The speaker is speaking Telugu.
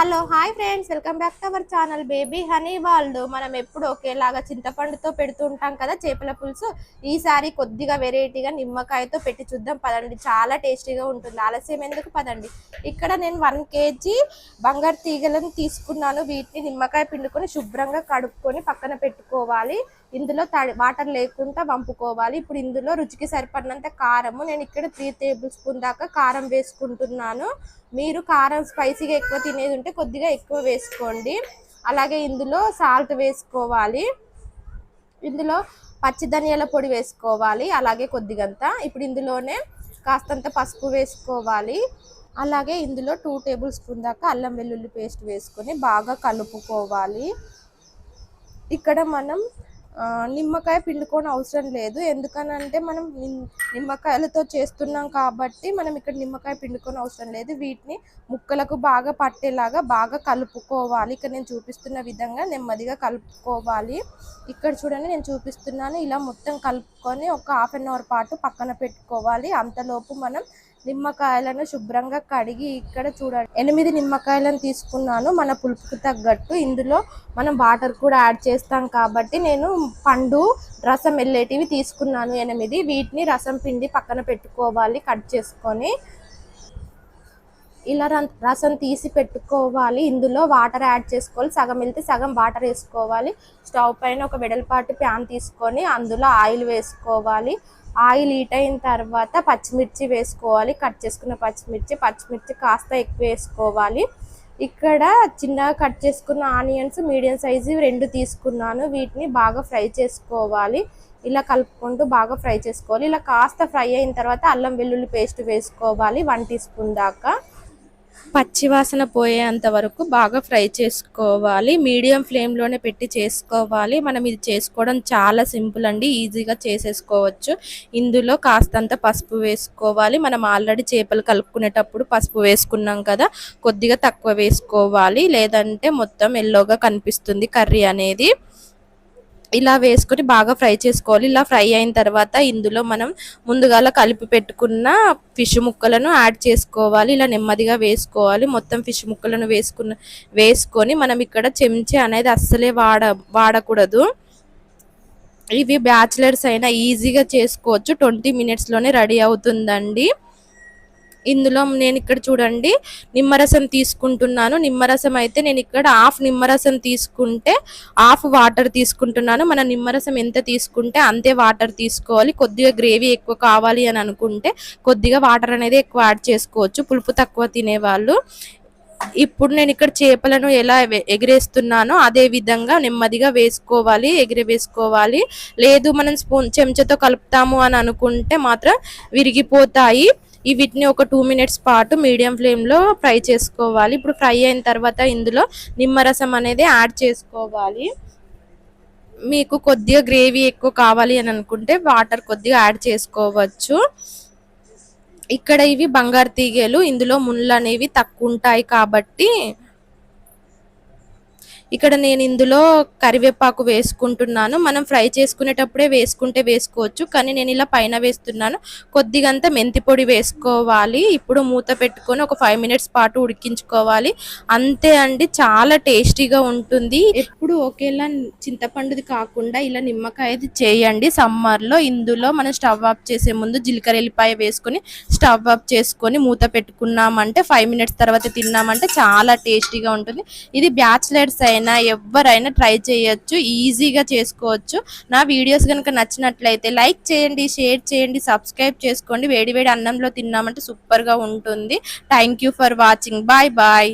Hello hi friends. Welcome back to our channel baby honey వాళ్ళు మనం ఎప్పుడు ఒకేలాగా చింతపండుతో పెడుతూ ఉంటాం కదా చేపల పులుసు. ఈసారి కొద్దిగా వెరైటీగా నిమ్మకాయతో పెట్టి చూద్దాం. పదండి చాలా టేస్టీగా ఉంటుంది. ఆలస్యం ఎందుకు? పదండి. ఇక్కడ నేను వన్ కేజీ బంగారు తీగలను తీసుకున్నాను. వీటిని నిమ్మకాయ పిండుకొని శుభ్రంగా కడుక్కొని పక్కన పెట్టుకోవాలి. ఇందులో తడి వాటర్ లేకుండా వంపుకోవాలి. ఇప్పుడు ఇందులో రుచికి సరిపడినంత కారము నేను ఇక్కడ త్రీ టేబుల్ స్పూన్ దాకా కారం వేసుకుంటున్నాను. మీరు కారం స్పైసీగా ఎక్కువ తినేది ఉంటే కొద్దిగా ఎక్కువ వేసుకోండి. అలాగే ఇందులో సాల్ట్ వేసుకోవాలి. ఇందులో పచ్చి ధనియాల పొడి వేసుకోవాలి. అలాగే కొద్దిగంత. ఇప్పుడు ఇందులోనే కాస్తంత పసుపు వేసుకోవాలి. అలాగే ఇందులో టూ టేబుల్ స్పూన్ దాకా అల్లం వెల్లుల్లి పేస్ట్ వేసుకొని బాగా కలుపుకోవాలి. ఇక్కడ మనం నిమ్మకాయ పిండుకొని అవసరం లేదు. ఎందుకనంటే మనం నిమ్మకాయలతో చేస్తున్నాం కాబట్టి మనం ఇక్కడ నిమ్మకాయ పిండుకొని అవసరం లేదు. వీటిని ముక్కలకు బాగా పట్టేలాగా బాగా కలుపుకోవాలి. ఇక్కడ నేను చూపిస్తున్న విధంగా నెమ్మదిగా కలుపుకోవాలి. ఇక్కడ చూడండి నేను చూపిస్తున్నాను. ఇలా మొత్తం కలుపుకొని ఒక హాఫ్ అన్ అవర్ పాటు పక్కన పెట్టుకోవాలి. అంతలోపు మనం నిమ్మకాయలను శుభ్రంగా కడిగి ఇక్కడ చూడండి. ఎనిమిది నిమ్మకాయలను తీసుకున్నాను. మన పులుపుకు తగ్గట్టు ఇందులో మనం వాటర్ కూడా యాడ్ చేస్తాం కాబట్టి నేను పండు రసం వెళ్ళేటివి తీసుకున్నాను ఎనిమిది. వీటిని రసం పిండి పక్కన పెట్టుకోవాలి కట్ చేసుకొని. ఇలా రసం తీసి పెట్టుకోవాలి. ఇందులో వాటర్ యాడ్ చేసుకోవాలి. సగం వెళ్తే సగం వాటర్ వేసుకోవాలి. స్టవ్ పైన ఒక వెడల్పాటి ప్యాన్ తీసుకొని అందులో ఆయిల్ వేసుకోవాలి. ఆయిల్ హీట్ అయిన తర్వాత పచ్చిమిర్చి వేసుకోవాలి. కట్ చేసుకున్న పచ్చిమిర్చి పచ్చిమిర్చి కాస్త ఎక్కువ వేసుకోవాలి. ఇక్కడ చిన్నగా కట్ చేసుకున్న ఆనియన్స్ మీడియం సైజు రెండు తీసుకున్నాను. వీటిని బాగా ఫ్రై చేసుకోవాలి. ఇలా కలుపుకుంటూ బాగా ఫ్రై చేసుకోవాలి. ఇలా కాస్త ఫ్రై అయిన తర్వాత అల్లం వెల్లుల్లి పేస్ట్ వేసుకోవాలి. వన్ టీ స్పూన్ దాకా. పచ్చివాసన పోయేంత వరకు బాగా ఫ్రై చేసుకోవాలి. మీడియం ఫ్లేమ్లోనే పెట్టి చేసుకోవాలి. మనం ఇది చేసుకోవడం చాలా సింపుల్ అండి. ఈజీగా చేసేసుకోవచ్చు. ఇందులో కాస్తంత పసుపు వేసుకోవాలి. మనం ఆల్రెడీ చేపలు కలుపుకునేటప్పుడు పసుపు వేసుకున్నాం కదా కొద్దిగా తక్కువ వేసుకోవాలి. లేదంటే మొత్తం ఎల్లోగా కనిపిస్తుంది కర్రీ అనేది. ఇలా వేసుకొని బాగా ఫ్రై చేసుకోవాలి. ఇలా ఫ్రై అయిన తర్వాత ఇందులో మనం ముందుగాల కలిపి పెట్టుకున్న ఫిష్ ముక్కలను యాడ్ చేసుకోవాలి. ఇలా నెమ్మదిగా వేసుకోవాలి. మొత్తం ఫిష్ ముక్కలను వేసుకున్న వేసుకొని మనం ఇక్కడ చెంచా అనేది అస్సలే వాడ వాడకూడదు. ఇవి బ్యాచిలర్స్ అయినా ఈజీగా చేసుకోవచ్చు. ట్వంటీ మినిట్స్లోనే రెడీ అవుతుందండి. ఇందులో నేను ఇక్కడ చూడండి నిమ్మరసం తీసుకుంటున్నాను. నిమ్మరసం అయితే నేను ఇక్కడ హాఫ్ నిమ్మరసం తీసుకుంటే హాఫ్ వాటర్ తీసుకుంటున్నాను. మన నిమ్మరసం ఎంత తీసుకుంటే అంతే వాటర్ తీసుకోవాలి. కొద్దిగా గ్రేవీ ఎక్కువ కావాలి అని అనుకుంటే కొద్దిగా వాటర్ అనేది ఎక్కువ యాడ్ చేసుకోవచ్చు. పులుపు తక్కువ తినేవాళ్ళు. ఇప్పుడు నేను ఇక్కడ చేపలను ఎలా ఎగరేస్తున్నానో ఎగిరేస్తున్నానో అదే విధంగా నెమ్మదిగా వేసుకోవాలి ఎగిరి వేసుకోవాలి. లేదు మనం స్పూన్ చెంచాతో కలుపుతాము అని అనుకుంటే మాత్రం విరిగిపోతాయి. ఈ వీటిని ఒక టూ మినిట్స్ పాటు మీడియం ఫ్లేమ్లో ఫ్రై చేసుకోవాలి. ఇప్పుడు ఫ్రై అయిన తర్వాత ఇందులో నిమ్మరసం అనేది యాడ్ చేసుకోవాలి. మీకు కొద్దిగా గ్రేవీ ఎక్కువ కావాలి అని అనుకుంటే వాటర్ కొద్దిగా యాడ్ చేసుకోవచ్చు. ఇక్కడ ఇవి బంగారు తీగలు ఇందులో ముళ్ళు అనేవి తక్కువ ఉంటాయి కాబట్టి ఇక్కడ నేను ఇందులో కరివేపాకు వేసుకుంటున్నాను. మనం ఫ్రై చేసుకునేటప్పుడే వేసుకుంటే వేసుకోవచ్చు కానీ నేను ఇలా పైన వేస్తున్నాను. కొద్దిగంత మెంతి పొడి వేసుకోవాలి. ఇప్పుడు మూత పెట్టుకొని ఒక ఫైవ్ మినిట్స్ పాటు ఉడికించుకోవాలి. అంతే అండి చాలా టేస్టీగా ఉంటుంది. ఎప్పుడు ఒకేలా చింతపండుది కాకుండా ఇలా నిమ్మకాయది చేయండి. సమ్మర్లో ఇందులో మనం స్టవ్ ఆఫ్ చేసే ముందు జీలకర్ర ఎల్లిపాయ వేసుకొని స్టవ్ ఆఫ్ చేసుకొని మూత పెట్టుకున్నామంటే ఫైవ్ మినిట్స్ తర్వాత తిన్నామంటే చాలా టేస్టీగా ఉంటుంది. ఇది బ్యాచిలర్స్ అయిన ఎవరైనా ట్రై చేయొచ్చు ఈజీగా చేసుకోవచ్చు. నా వీడియోస్ కనుక నచ్చినట్లయితే లైక్ చేయండి షేర్ చేయండి సబ్స్క్రైబ్ చేసుకోండి. వేడి వేడి అన్నంలో తిన్నామంటే సూపర్గా ఉంటుంది. Thank you for watching. Bye bye.